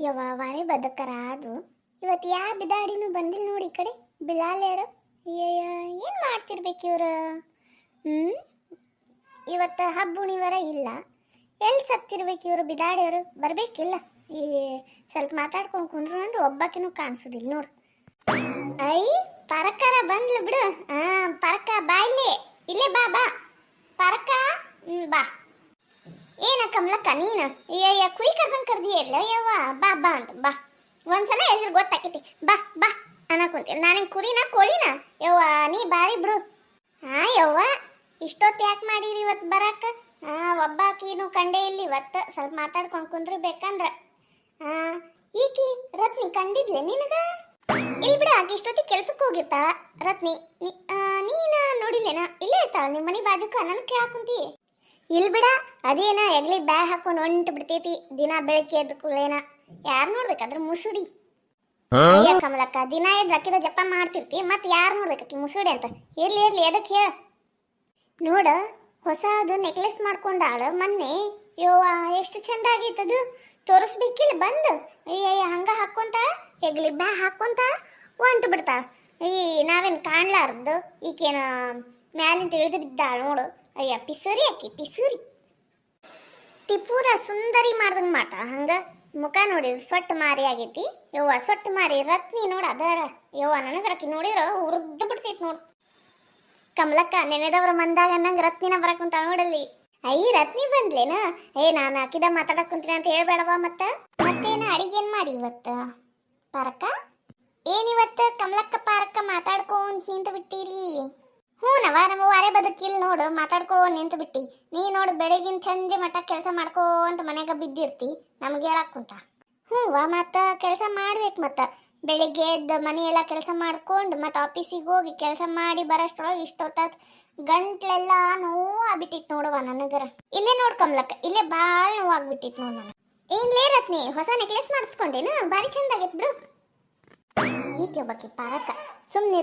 ಯವ್ವ ವಾರೆ ಬದಕರ ಅದು. ಇವತ್ತು ಯಾ ಬಿದಾಡಿನೂ ಬಂದಿಲ್ಲ ನೋಡಿ ಈ ಕಡೆ? ಬಿಲಾಲೇರು ಏನು ಮಾಡ್ತಿರ್ಬೇಕು ಇವರು? ಹ್ಞೂ ಇವತ್ತು ಹಬ್ಬ ಉಣಿವರ ಇಲ್ಲ. ಎಲ್ಲಿ ಸತ್ತಿರ್ಬೇಕು ಇವರು ಬಿದಾಡಿಯವರು? ಬರಬೇಕಿಲ್ಲ ಈ ಸ್ವಲ್ಪ ಮಾತಾಡ್ಕೊಂಡು ಕುಂದ್ರು ಅಂದ್ರೆ ಒಬ್ಬಾಕಿನೂ ಕಾಣಿಸೋದಿಲ್ಲ ನೋಡು. ಐ, ಪರಕಾರ ಬಂದ್ಲು ಬಿಡು. ಹಾಂ ಪರಕ, ಬಾ ಇಲ್ಲೇ. ಇಲ್ಲೇ ಬಾ ಬಾ. ಪರಕ ಬಾ. ಏನ ಕಮಲಕ್ಕ ನೀನ? ಅಯ್ಯ ಕುರಿ ಕರ್ಕೊಂಡ್ ಕರ್ದಿಯಲ್ಲ ಯವ್ವ ಬಾ ಬಾ ಅಂತ ಬಾ. ಒಂದ್ಸಲ ಎಲ್ರು ಗೊತ್ತಾಕೈತಿ. ಬಾ ಬಾ ಅನ್ನಕೊಂತೀನಿ ನಾನು ಕುರಿನ ಕೋಳಿನ? ಯವ್ವ ನೀ ಬಾರಿ ಬಿಡು ಹಾ ಯವ್ವ ಇಷ್ಟೊತ್ತು ಯಾಕೆ ಮಾಡಿರಿ ಇವತ್ತು ಬರಾಕ? ಹಾ ಒಬ್ಬಾಕೀನು ಕಂಡೇ ಇಲ್ಲಿ ಇವತ್ತು. ಸ್ವಲ್ಪ ಮಾತಾಡ್ಕೊಂಡು ಕುಂದ್ರೆ ಬೇಕಂದ್ರ. ಆ ಈಕಿ ರತ್ನಿ ಕಂಡಿದ್ಲೆ ನಿನಗ? ಇಲ್ಲಿ ಬಿಡ ಆಕೆ ಇಷ್ಟೊತ್ತಿಗೆ ಕೆಲ್ಸಕ್ಕೆ ಹೋಗಿರ್ತಾಳ. ರತ್ನಿ ಆ, ನೀನ ನೋಡಿಲ್ಲೇನ? ಇಲ್ಲೇ ಇರ್ತಾಳ ನಿಮ್ಮ ಮನೆ ಬಾಜುಕ? ನನ್ ಕೇಳಾಕ್ ಕುಂತಿ. ಇಲ್ ಬಿಡ ಅದೇನ ಎಗ್ಲಿ ಬ್ಯಾಗ್ ಹಾಕೊಂಡು ಹೊಂಟು ಬಿಡ್ತೈತಿ ದಿನ ಬೆಳಗ್ಗೆ ಎದ್ದ ಕೂಡಲೇನ. ಯಾರು ನೋಡ್ಬೇಕಾದ್ರೆ ಮುಸುಡಿ. ಅಯ್ಯ ಕಮಲಕ್ಕ ದಿನ ಎದ್ದು ಅಕ್ಕಿದ ಜಪ ಮಾಡ್ತಿರ್ತಿ ಮತ್ತೆ ಯಾರು ನೋಡ್ಬೇಕಿ ಮುಸುಡಿ ಅಂತ. ಇರ್ಲಿ ಇರ್ಲಿ ಅದಕ್ಕೆ ಹೇಳ? ನೋಡ ಹೊಸದು ನೆಕ್ಲೆಸ್ ಮಾಡ್ಕೊಂಡಾಳ ಮೊನ್ನೆ. ಯೋವಾ ಎಷ್ಟು ಚಂದ ಆಗೈತದು ತೋರಿಸ್ಬೇಕಿಲ್ಲ ಬಂದು. ಅಯ್ಯಯ್ಯ ಹಂಗ ಹಾಕ್ಕೊಂತಾಳ ಹೆಗ್ಲಿ ಬ್ಯಾಗ್ ಹಾಕ್ಕೊಂತಾಳ ಹೊಂಟು ಬಿಡ್ತಾಳ. ಈ ನಾವೇನು ಕಾಣ್ಲಾರ್ದು? ಈಕೇನ ಮ್ಯಾಲಿಂದ ಇಳಿದು ಬಿದ್ದಾಳ ನೋಡು. ಅಯ್ಯ, ಪಿಸೂರಿ ಅಕ್ಕಿ, ಪಿಸೂರಿ. ತಿಪೂರ ಸುಂದರಿ ಮಾಡ್ದಂಗೆ ಮಾಡ್ತಾಳ ಹಂಗ ಮುಖ ನೋಡಿ, ಸೊಟ್ಟ ಮಾರಿ ಆಗೈತಿ. ಯವ್ವ, ಸೊಟ್ಟ ಮಾರಿ, ರತ್ನಿ ನೋಡ ಅದರ. ಯವ್ವ, ನನಗೆ ರಕ್ಕಿ ನೋಡಿದ್ರ ಉರ್ದು ಬಿಡ್ತೈತಿ ನೋಡು. ಕಮಲಕ್ಕ, ನೆನೆದವ್ರ ಮಂದಾಗ ಅನ್ನಂಗ ರತ್ನಿನ ಬರಕ್ ಕುಂತ ನೋಡಲ್ಲಿ. ಅಯ್ಯ ರತ್ನಿ ಬಂದ್ಲೇನ? ಏ, ನಾನು ಹಾಕಿದ ಮಾತಾಡಕ್ ಕುಂತೀನಿ ಅಂತ ಹೇಳ್ಬೇಡವಾ ಮತ್ತ? ಮತ್ತೇನ ಅಡಿಗೆ ಏನ್ ಮಾಡಿ ಇವತ್ತ? ಪಾರಕ್ಕ? ಏನಿವತ್ತ ಕಮಲಕ್ಕ, ಪಾರಕ್ಕ ಮಾತಾಡ್ಕೊಂತ ನಿಂತು ಬಿಟ್ಟಿರಿ ಹ್ಞೂ ನವ ನಮ್ಮ ಅರೆ ಬದುಕಿಲ್ ನೋಡು, ಮಾತಾಡ್ಕೋ ನಿಂತು ಬಿಟ್ಟಿ. ನೀ ನೋಡು, ಬೆಳಗಿನ ಸಂಜೆ ಮಟ್ಟ ಕೆಲಸ ಮಾಡ್ಕೋಂತ ಮನ್ಯಾಗ ಬಿದ್ದಿರ್ತಿ. ನಮ್ಗೆ ಹೇಳಕ್ ಹ್ಞೂ ವಾ, ಮತ್ತ ಕೆಲಸ ಮಾಡ್ಬೇಕು ಮತ್ತ. ಬೆಳಿಗ್ಗೆ ಎದ್ದು ಮನೆಯೆಲ್ಲ ಕೆಲಸ ಮಾಡ್ಕೊಂಡು ಮತ್ತೆ ಆಫೀಸಿಗೆ ಹೋಗಿ ಕೆಲಸ ಮಾಡಿ ಬರೋಷ್ಟ್ರೊಳಗೆ ಇಷ್ಟೊತ್ತ ಗಂಟ್ಲೆಲ್ಲ ನೋವು ಆಗ್ಬಿಟ್ಟಿತ್ತು ನೋಡುವ ನನಗರ ಇಲ್ಲೇ ನೋಡ್ ಕಮಲಕ್ಕ, ಇಲ್ಲೇ ಭಾಳ ನೋವು ಆಗ್ಬಿಟ್ಟಿತ್ತು ನೋಡು ಏನ್ ಏನ್ಲೇ ರತ್ನಿ, ಹೊಸ ನೆಕ್ಲೆಸ್ ಮಾಡಿಸ್ಕೊಂಡೇನು? ಭಾರಿ ಚಂದ ಆಗೈತ್ ಬಿಡು ಈಕೆ ಒಬ್ಬಕಿ ಪಾರಕ ಸುಮ್ಮನೆ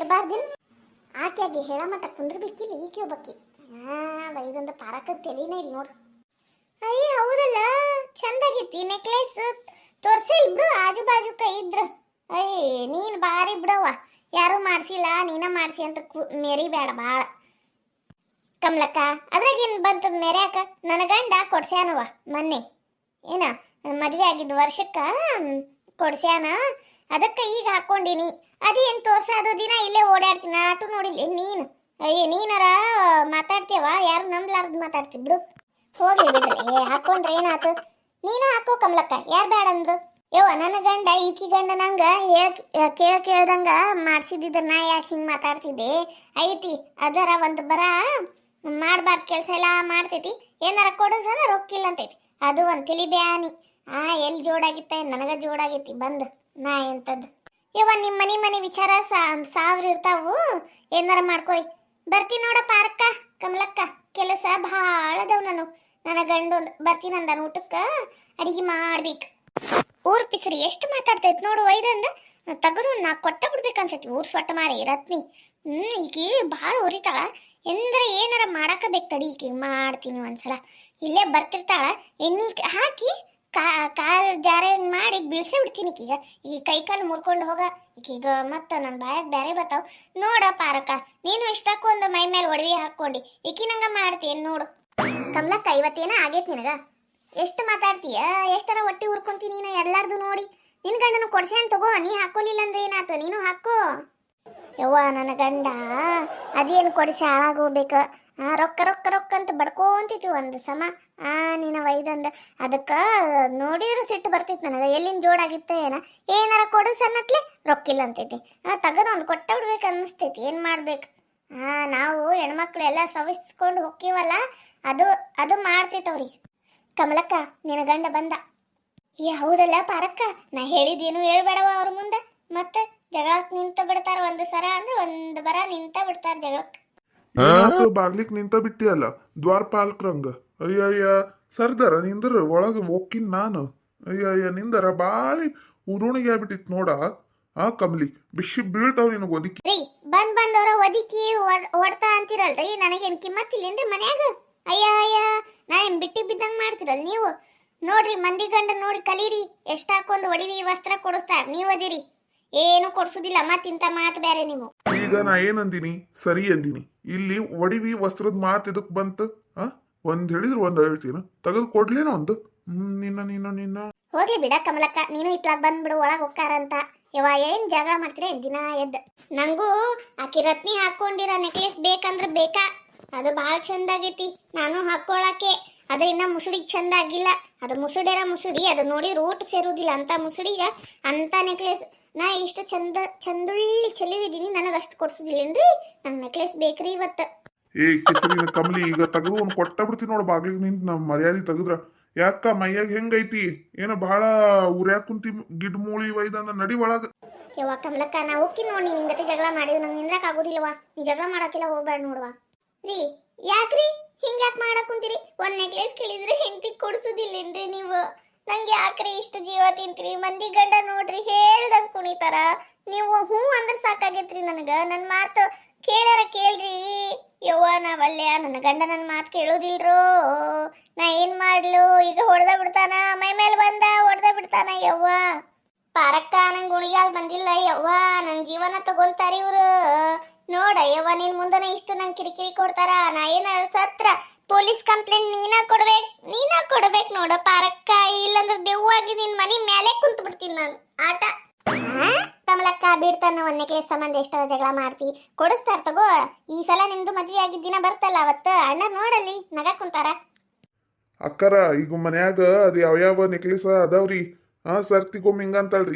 ಆಕೆಯಾಗಿ ಹೇಳ ಮಟ್ಟ ಕುಂದ್ರಬೇಕಿಲ್ಲ, ಈಕೆ ಒಬ್ಬಕ್ಕಿ ಹಾ ವೈದಂದ ಪಾರಕ ತೆಲಿನ ಇಲ್ಲ ನೋಡು. ಅಯ್ಯ, ಹೌದಲ್ಲ? ಚಂದಾಗೈತಿ ನೆಕ್ಲೆಸ್ ತೋರ್ಸಿ ಬಿಡು ಆಜು ಬಾಜು ಕೈ ಇದ್ರ. ಅಯ್ಯ, ನೀನ್ ಬಾರಿ ಬಿಡವ್ವ. ಯಾರು ಮಾಡ್ಸಿಲ್ಲ, ನೀನ ಮಾಡ್ಸಿ ಅಂತ ಕು ಮೆರಿಬೇಡ ಭಾಳ ಕಮಲಕ್ಕ, ಅದ್ರಾಗೇನು ಬಂತು ಮೆರ್ಯಾಕ? ನನ್ನ ಗಂಡ ಕೊಡ್ಸ್ಯಾನವ ಮೊನ್ನೆ. ಏನ, ಮದುವೆ ಆಗಿದ್ದ ವರ್ಷಕ್ಕ ಕೊಡ್ಸ್ಯಾನ? ಅದಕ್ಕೆ ಈಗ ಹಾಕ್ಕೊಂಡಿನಿ. ಅದೇನು ತೋರ್ಸೋದು ದಿನ ಇಲ್ಲೇ ಓಡಾಡ್ತೀನಿ. ಆಟು ನೋಡಿಲ್ಲ ನೀನು. ಅಯ್ಯ ನೀನಾರ ಮಾತಾಡ್ತೀವ ಯಾರು ನಂಬ್ಲಾರ್ದು ಮಾತಾಡ್ತಿ ಬಿಡು. ಹೋಗ್ಲಿ ಬಿಡ್ರಿ. ಏ, ಹಾಕೊಂಡ್ರೆ ಏನಾತು? ನೀನು ಹಾಕೋ ಕಮಲಕ್ಕ. ಯಾರು ಬೇಡ ಅಂದ್ರು? ಯವ್ವ, ನನ್ನ ಗಂಡ, ಈಕಿ ಗಂಡ ನಂಗ ಕೇಳ ಕೇಳ್ದಂಗ ಮಾಡ್ಸಿದ್ದಿದ್ರ ನಾ ಯಾಕೆ ಹಿಂಗೆ ಮಾತಾಡ್ತಿದ್ದೆ? ಐತಿ, ಅದರ ಒಂದು ಬರ ಮಾಡಬಾರ್ದು ಕೆಲಸ ಎಲ್ಲ ಮಾಡ್ತೈತಿ. ಏನಾರ ಕೊಡಿಸದ ರೊಕ್ಕಿಲ್ಲ ಅಂತೈತಿ. ಅದು ಒಂದು ತಿಳಿ ಬ್ಯಾನಿ. ಆ ಎಲ್ಲಿ ಜೋಡಾಗಿತ್ತ? ನನಗ ಜೋಡಾಗೈತಿ, ಬಂದು, ನಾ ಎಂತದ್ದು ಯವ್ವ ನಿಮ್ಮ ಮನೆ ಮನೆ ವಿಚಾರ ಸಾವಿರ ಇರ್ತಾವು, ಏನಾರ ಮಾಡ್ಕೊಯ್ ಬರ್ತಿ ನೋಡ ಪಾರ್ಕ, ಕಮಲಕ್ಕ, ಕೆಲಸ ಭಾಳ ಅದಾವ ನಾನು. ನನ್ನ ಗಂಡು ಬರ್ತೀನಿ ಅಂದಾನ ಊಟಕ್ಕ ಅಡಿಗೆ ಮಾಡ್ಬೇಕು. ಊರ್ ಪಿಸರಿ ಎಷ್ಟು ಮಾತಾಡ್ತೈತ್ ನೋಡು, ಒಯ್ದಂದ. ತಗದು ನಾ ಕೊಟ್ಟ ಬಿಡ್ಬೇಕನ್ಸತಿ ಊರ್ ಸೊಟ್ಟ ಮಾರಿ, ರತ್ನಿ. ಹ್ಮ್, ಈಕಿ ಭಾಳ ಉರಿತಾಳ. ಎಂದ್ರೆ ಏನಾರ ಮಾಡಾಕ ಬೇಕು ತಡಿ, ಈಕಿ ಮಾಡ್ತೀನಿ ಒಂದ್ಸಲ. ಇಲ್ಲೇ ಬರ್ತಿರ್ತಾಳ, ಎಣ್ಣಿ ಹಾಕಿ ಕಾ, ಕಾಲ್ ಜಾರೆ ಮಾಡಿ ಬಿಳ್ಸಿ ಬಿಡ್ತೀನಿ ಈಗ ಈ ಕೈ ಕಾಲು ಮುರ್ಕೊಂಡು ಹೋಗ. ಈಗ ಮತ್ತ ನನ್ನ ಬಾಯಾಗ ಬ್ಯಾರೆ ಬರ್ತಾವ. ನೋಡ ಪಾರಕ, ನೀನು ಇಷ್ಟಕ್ಕೂ ಒಂದು ಮೈ ಮೇಲೆ ಒಡವಿ ಹಾಕೊಂಡಿ ಈಕಿ ನಂಗ ಮಾಡ್ತೀನಿ ನೋಡು. ಕಮಲಕ್ಕ, ಇವತ್ತೇನ ಆಗೈತ್ ನಿನಗ? ಎಷ್ಟು ಮಾತಾಡ್ತೀಯ? ಎಷ್ಟರ ಹೊಟ್ಟಿ ಉರ್ಕೊಂತೀನಿ ನೀನು ಎಲ್ಲಾರ್ದು ನೋಡಿ. ನಿನ್ ಗಂಡನು ಕೊಡ್ಸೇನ್ ತಗೋ, ನೀ ಹಾಕೋಲಿಲ್ಲ ಅಂದ್ರೆ ಏನಾತ? ನೀನು ಹಾಕೋ. ಯವ್ವ, ನನ್ನ ಗಂಡ, ಅದೇನು ಕೊಡಿಸಿ ಹಾಳಾಗೋಗ್ಬೇಕು? ರೊಕ್ಕ ರೊಕ್ಕ ರೊಕ್ಕ ಅಂತ ಬಡ್ಕೊಂತಿತ್ತು ಒಂದು ಸಮ. ಆ, ನಿನ್ನ ವೈದಂದ. ಅದಕ್ಕೆ ನೋಡಿದ್ರೆ ಸಿಟ್ಟು ಬರ್ತಿತ್ತು ನನಗೆ. ಎಲ್ಲಿಂದ ಜೋಡಾಗಿತ್ತ ಏನ? ಏನಾರ ಕೊಡು ಸನ್ನತ್ಲೆ ರೊಕ್ಕಿಲ್ಲ ಅಂತೈತಿ ತಗದ ಒಂದು ಕೊಟ್ಟ ಬಿಡ್ಬೇಕು ಅನ್ನಿಸ್ತೈತಿ ಏನು ಮಾಡ್ಬೇಕು? ಆ, ನಾವು ಹೆಣ್ಮಕ್ಳು ಎಲ್ಲ ಸವಿಸ್ಕೊಂಡು ಹೋಗ್ತೀವಲ್ಲ ಅದು ಅದು ಮಾಡ್ತಿತ್ತವ್ರಿ ಕಮಲಕ್ಕ, ನಿನ್ನ ಗಂಡ ಬಂದ. ಏ ಹೌದಲ್ಲ ಪಾರಕ್ಕ ನಾ ಹೇಳಿದೇನು ಹೇಳ್ಬೇಡವ ಅವ್ರ ಮುಂದೆ? ಮತ್ತೆ? ಜಗಳಕ್ಕೆ ನಿಂತ ಬಿಡ್ತಾರ ಒಂದು ಸರ ಅಂದ್ರೆ ಒಂದು ಬರ ನಿಂತ ಬಿಡ್ತಾರ ಜಗಳಕ್ಕೆ ಬಾಗ್ಲಿಕ್ ನಿಂತ ಬಿಟ್ಟಿಯಲ್ಲ? ದ್ವಾರಪಾಲಕ್ರಂಗ ಅಯ್ಯ ಅಯ್ಯ ಸರ್ದಾರ ನಿಂದ್ರ ಒಳಗ ಹೋಗಿನ್ ನಾನು. ಅಯ್ಯ ಅಯ್ಯ ನಿಂದರ ಬಾಳಿ ಉರುಣಿಗೆ ಆಗ್ಬಿಟ್ಟಿತ್ ನೋಡ. ಆ ಕಮಲಿ ಬಿಸಿ ಬೀಳ್ತಾವ್ ನಿನಗ ಒದಿಕಿ. ರೀ ಬಂದ್ ಬಂದವ್ರ ಒದಿಕಿ ಹೊಡ್ತಾ ಅಂತಿರಲ್ರಿ ನನಗೇನ್ ಕಿಮ್ಮತ್ತಿಲ್ಲೇನ್ರಿ ಮನ್ಯಾಗ? ಅಯ್ಯ ಅಯ್ಯ ನಾ ಏನ್ ಬಿಟ್ಟಿ ಬಿದ್ದಂಗ್ ಮಾಡ್ತಿರಲ್ ನೀವು? ನೋಡ್ರಿ ಮಂದಿ ಗಂಡ ನೋಡಿ ಕಲೀರಿ ಎಷ್ಟಾಕೊಂದು ಒಡಿವಿ ವಸ್ತ್ರ ಕೊಡಿಸ್ತಾರ ನೀವು ಅದಿರಿ ಏನು ಕೊಡ್ಸುದಿಲ್ಲ ಮತ್ತಿಂತ ಮಾತು ಬೇರೆ ನೀವು. ಈಗ ನಾ ಏನಂದಿನಿ? ಸರಿ ಅಂದಿನಿ. ಇಲ್ಲಿ ಒಡಿವಿ ವಸ್ತ್ರದ ಮಾತು ಇದಕ್ ಬಂತು. ಆ? ಒಂದ್ ಹೇಳಿದ್ರು ಒಂದ್ ಹೇಳ್ತೀನ. ತೆಗೆದು ಕೊಡ್ಲೇನ ಒಂದು? ಹ್ಮ್ ನಿನ್ನ ನಿನ್ನ ನಿನ್ನ. ಹೋಗ್ಲಿ ಬಿಡ ಕಮಲಕ್ಕ ನೀನು ಇತ್ಲಾಗ ಬಂದ್ಬಿಡು ಒಳಗ್ ಹೋಗ್ತಾರಂತ ಯವ್ವ ಏನ್ ಜಗಳ ಮಾಡ್ತೀರ? ದಿನ ಎದ್ದ. ನಂಗೂ ಆಕಿ ರತ್ನಿ ಹಾಕೊಂಡಿರೋ ನೆಕ್ಲೆಸ್ ಬೇಕಂದ್ರ ಬೇಕಾ? ಅದು ಬಹಳ ಚಂದಾಗೈತಿ. ನಾನು ಹಾಕೊಳಕ್ಕೆ ಅದು ಇನ್ನ ಮುಸುಡಿಗೆ ಚಂದ ಆಗಿಲ್ಲ. ಅದು ಮುಸುಡೆರ ಮುಸುಡಿ ಅದು ನೋಡಿ ರೋಟ್ ಸೇರುವುದಿಲ್ಲ ಅಂತ ಮುಸುಡಿಗ ಅಂತ ನೆಕ್ಲೆಸ್ ನಾ ಇಷ್ಟು ಚಂದ ಚಂದುಳ್ಳಿ ಚೆಲಿವಿದ್ದೀನಿ. ನನಗೆ ಅಷ್ಟು ಕೊಡ್ಸುದಿಲ್ಲೇನ್ರಿ ನನ್ನ ನೆಕ್ಲೆಸ್ ಬೇಕ್ರಿ ಇವತ್ತು. ಏ ಕಿಸರಿನ ಕಮಲಿ ಈಗ ತೆಗೆದು ಒಂದು ಕೊಟ್ಟ ಬಿಡ್ತೀನಿ ನೋಡು ಬಾಗ್ಲಿಗೆ ನಿಂತು ನಮ್ಮ ಮರ್ಯಾದೆ ತೆಗೆದ್ರ. ಯಾಕ ಮೈಯಾಗ ಹೆಂಗೈತಿ? ಏನೋ ಬಹಳ ಉರ್ಯಾಕ ಕುಂತಿ ಗಿಡ್ ಮೂಳಿ ಒಯ್ದಂದ ನಡಿ ಒಳಗ. ಯವ್ವ ಕಮಲಕ್ಕ ನಾ ಹೋಗಿ ನೋಡಿ ನಿನ್ ಜೊತೆ ಜಗಳ ಮಾಡಿದ್ರು ನಂಗೆ ನಿಂದ್ರಕ್ ಆಗೋದಿಲ್ವಾ ನೀ ಜಗಳ ಮಾಡಕ್ಕೆಲ್ಲ ಹೋಗ್ಬೇಡ ನೋಡುವ. ರೀ ಯಾಕ್ರಿ? ಹಿಂಗ್ ಯಾಕೆ ಮಾಡಕ್ ಕುಂತೀರಿ? ಒಂದ್ ನೆಕ್ಲೆಸ್ ಕೇಳಿದ್ರೆ ಹೆಂಡತಿ ಕೊಡಿಸೋದಿಲ್ಲೇನ್ರಿ ನೀವು? ನಂಗೆ ಯಾಕ್ರಿ ಇಷ್ಟು ಜೀವ ತಿಂತೀರಿ? ಮಂದಿ ಗಂಡ ನೋಡ್ರಿ ಹೇಳ್ದಂಗ್ ಕುಣಿತಾರ. ನೀವು ಹ್ಞೂ ಅಂದ್ರೆ ಸಾಕಾಗೈತ್ರಿ ನನಗೆ. ನನ್ನ ಮಾತು ಕೇಳ್ಯಾರ ಕೇಳ್ರಿ. ಯವ್ವ ನಾವಲ್ಯ ನನ್ನ ಗಂಡ ನನ್ನ ಮಾತು ಕೇಳೋದಿಲ್ರೋ? ನಾ ಏನು ಮಾಡ್ಲು? ಈಗ ಹೊಡೆದ ಬಿಡ್ತಾನ? ಮೈ ಮೇಲೆ ಬಂದ, ಹೊಡೆದ ಬಿಡ್ತಾನ ಯವ್ವ? ಪಾರಕ್ಕ, ನಂಗೆ ಗುಣಿಗಾಲ್ ಬಂದಿಲ್ಲ ಯವ್ವ. ನನ್ನ ಜೀವನ ತಗೊಂತಾರಿ ಇವ್ರು. ನೋಡ ಯವ್ವ ನಿನ್ ಮುಂದನೆ ಇಷ್ಟು ನಂಗೆ ಕಿರಿಕಿರಿ ಕೊಡ್ತಾರ? ನಾ ಏನ ಸತ್ರ ಪೊಲೀಸ್ ಕಂಪ್ಲೇಂಟ್ ನೀನ ಕೊಡ್ಬೇಕ್ ನೀನ ಕೊಡ್ಬೇಕ್ ನೋಡ ಪಾರಕ್ಕ ಇಲ್ಲಂದ್ರೆ ದೆವ್ವಾಗಿ ನಿನ್ ಮನಿ ಮೇಲೆ ಕುಂತ್ ಬಿಡ್ತೀನಿ ನಾನು. ಆಟ? ಕಮಲಕ್ಕ ಬೀಡ್ತಾನ ನೆಕ್ಲೆಸ್ ಸಂಬಂಧ ಎಷ್ಟೋ ಜಗಳ ಮಾಡ್ತಿ? ಕೊಡಿಸ್ತಾರ ತಗೋ. ಈ ಸಲ ನಿಮ್ದು ಮದ್ವೆ ಆಗಿದ್ದ ದಿನ ಬರ್ತಲ್ಲ ಅವತ್ತ. ಅಣ್ಣ ನೋಡಲಿ, ನಗ ಕುಂತಾರ. ಅಕ್ಕರ, ಈಗ ಮನ್ಯಾಗ ಅದು ಯಾವ್ಯಾವ ನೆಕ್ಲೆಸ್ ಅದಾವ್ರಿ? ಹಾ ಸರ್ತಿಗೊಮ್ಮೆ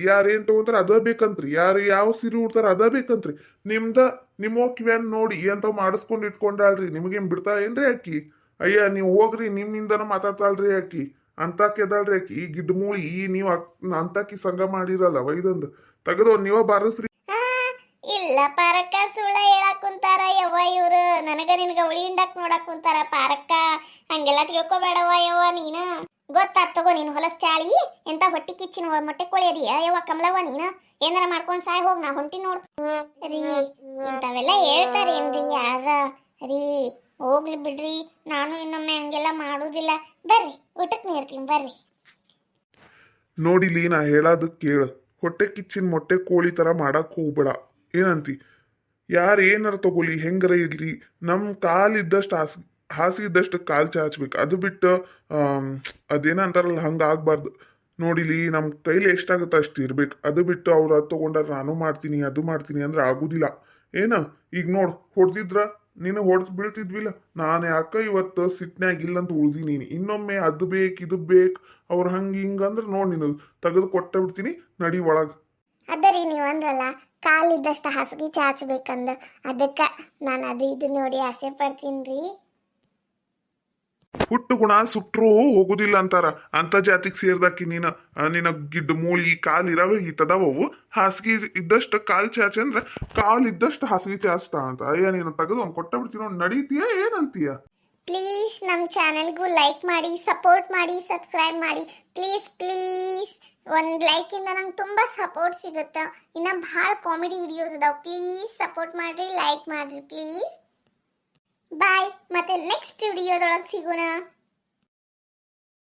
ಯಾರು ಏನ್ ತಗೊಂತಾರ ಅದ ಬೇಕಂತ್ರಿ. ಯಾರು ಯಾವ ಸೀರೆ ಉಡ್ತಾರ ಅದ ಬೇಕಂತ್ರಿ. ನಿಮ್ದ ನಿಮ್ಮ ಕಿವ್ಯಾನ್ ನೋಡಿ ಅಂತ ಮಾಡಿಸ್ಕೊಂಡು ಇಟ್ಕೊಂಡಾಳ್ರಿ. ನಿಮಗೇನ್ ಬಿಡ್ತಾ ಏನ್ರಿ ಅಕ್ಕಿ ಅಯ್ಯ ನೀವು ಹೋಗ್ರಿ ನಿಮ್ಮಿಂದನ ಮಾತಾಡ್ತಾಳ್ರಿ ಅಕ್ಕಿ ಅಂತ ಕೆದಾಳ್ರಿ ಅಕ್ಕಿ ಈ ಗಿಡ್ ಮೂಳಿ ಈ ನೀವು ಅಂತಾಕಿ ಸಂಘ ಮಾಡಿರಲ್ಲ ವೈದಂದು. ತೆಗೆದು ನೀವ ಬಾರಸ್ರಿ. ಆ, ಇಲ್ಲ ಪಾರಕ್ಕ ಸುಳ್ಳ ಹೇಳಕ್ ಕುಂತಾರ ಯವ್ವ ಇವ್ರು. ನನಗ ನಿನಗ ಉಳಿ ಹಿಂಡಕ್ ನೋಡಕ್ ಕುಂತಾರ ಪಾರಕ್ಕ. ಹಂಗೆಲ್ಲ ತಿಳ್ಕೊಬೇಡವ ಯವ್ವ ನೀನು. ಗೊತ್ತಾತ್ ತಗೋ ನೀನು ಹೊಲಸ್ ಚಾಳಿ, ಎಂತ ಹೊಟ್ಟಿ ಕಿಚ್ಚಿನ ಮೊಟ್ಟೆ ಕೋಳಿ ಅದಿಯ ಯವ್ವ ಕಮಲವ್ವ ನೀನ? ಏನಾರ ಮಾಡ್ಕೊಂಡ್ ಸಾಯ್ ಹೋಗ್ ನಾ ಹೊಂಟಿ ನೋಡ್. ರೀ, ಇಂಥವೆಲ್ಲ ಹೇಳ್ತಾರೇನ್ರಿ ಯಾರ? ರೀ, ಹೋಗ್ಲಿ ಬಿಡ್ರಿ, ನಾನು ಇನ್ನೊಮ್ಮೆ ಹಂಗೆಲ್ಲ ಮಾಡುದಿಲ್ಲ. ಬರ್ರಿ ಊಟಕ್ ನೀಡ್ತೀನಿ ಬರ್ರಿ. ನೋಡಿಲಿ ನಾ ಹೇಳೋದು ಕೇಳು. ಹೊಟ್ಟೆ ಕಿಚ್ಚಿನ ಮೊಟ್ಟೆ ಕೋಳಿ ಥರ ಮಾಡಕ್ ಹೋಗ್ಬೇಡ. ಏನಂತಿ? ಯಾರು ಏನಾರ ತಗೊಲಿ ಹೆಂಗರ ಇರ್ಲಿ? ನಮ್ಮ ಕಾಲಿದ್ದಷ್ಟು ಹಾಸ್ ಹಾಸಿಗಿದ್ದಷ್ಟು ಕಾಲು ಚಾಚ್ಬೇಕು. ಅದು ಬಿಟ್ಟು ಅದೇನಂತಾರಲ್ಲ ಹಂಗೆ ಆಗಬಾರ್ದು. ನೋಡಿಲಿ ನಮ್ಮ ಕೈಲಿ ಎಷ್ಟಾಗುತ್ತೆ ಅಷ್ಟು ಇರ್ಬೇಕು. ಅದು ಬಿಟ್ಟು ಅವ್ರು ಅದು ತೊಗೊಂಡ್ರೆ ನಾನು ಮಾಡ್ತೀನಿ, ಅದು ಮಾಡ್ತೀನಿ ಅಂದ್ರೆ ಆಗೋದಿಲ್ಲ. ಏನು? ಈಗ ನೋಡು, ಹೊಡೆದಿದ್ರ ನೀನು ಹೊಡೆದು ಬೀಳ್ತಿದ್ವಿಲ್ಲ. ನಾನು ಯಾಕೆ ಇವತ್ತು ಸಿಟ್ನ್ಯಾಗ ಇಲ್ಲ ಅಂತ ಉಳ್ದೀನಿ ನೀನು ಇನ್ನೊಮ್ಮೆ ಅದು ಬೇಕು, ಇದು ಬೇಕು, ಅವ್ರು ಹಂಗೆ ಹಿಂಗೆ ಅಂದ್ರೆ ನೋಡಿ ನೀನು ತೆಗೆದು ಕೊಟ್ಟ ಬಿಡ್ತೀನಿ, ನಡಿ ಒಳಗೆ. ಅದರಿ ನೀವು ಅಂದ್ರಲ್ಲ ಕಾಲಿದ್ದಷ್ಟು ಹಾಸಿಗೆ ಚಾಚಬೇಕಂದ. ಅದಕ್ಕೆ ನಾನು ಅದು ಇದು ನೋಡಿ ಆಸೆ ಪಡ್ತೀನಿ ರೀ. ಹುಟ್ಟು ಗುಣ ಸುಟ್ರು ಹೋಗುದಿಲ್ಲ ಅಂತಾರ. ಅಂತ ಜಾತಿಗೆ ಸೇರ್ದಾಕಿ ನೀನ ನಿನ್ನ ನಿನ ಗಿಡ್ಡ ಮೂಳಿ ಕಾಲ್ ಇರವೆ ಇಟ್ಟದವು ಹಾಸಿಗೆ ಇದ್ದಷ್ಟು ಕಾಲ್ ಚಾಚೆ ಅಂದ್ರೆ ಕಾಲ್ ಇದ್ದಷ್ಟು ಹಾಸಿಗೆ ಚಾಚ್ತಾ ಅಂತ. ಅಯ್ಯ, ನೀನು ತೆಗೆದು ಅವ್ನು ಕೊಟ್ಟ ಬಿಡ್ತೀನಿ ನಡೀತೀಯ ಏನಂತೀಯ? ಪ್ಲೀಸ್ ನಮ್ಮ ಚಾನೆಲ್ಗೂ ಲೈಕ್ ಮಾಡಿ, ಸಪೋರ್ಟ್ ಮಾಡಿ, ಸಬ್ಸ್ಕ್ರೈಬ್ ಮಾಡಿ. Please please. ಒಂದು ಲೈಕಿಂದ ನಂಗೆ ತುಂಬ ಸಪೋರ್ಟ್ ಸಿಗುತ್ತೆ. ಇನ್ನು ಭಾಳ ಕಾಮಿಡಿ ವಿಡಿಯೋಸ್ ಇದಾವೆ. ಪ್ಲೀಸ್ ಸಪೋರ್ಟ್ ಮಾಡಿರಿ, ಲೈಕ್ ಮಾಡಿರಿ, ಪ್ಲೀಸ್. ಬಾಯ್. ಮತ್ತೆ ನೆಕ್ಸ್ಟ್ ವಿಡಿಯೋದೊಳಗೆ ಸಿಗೋಣ.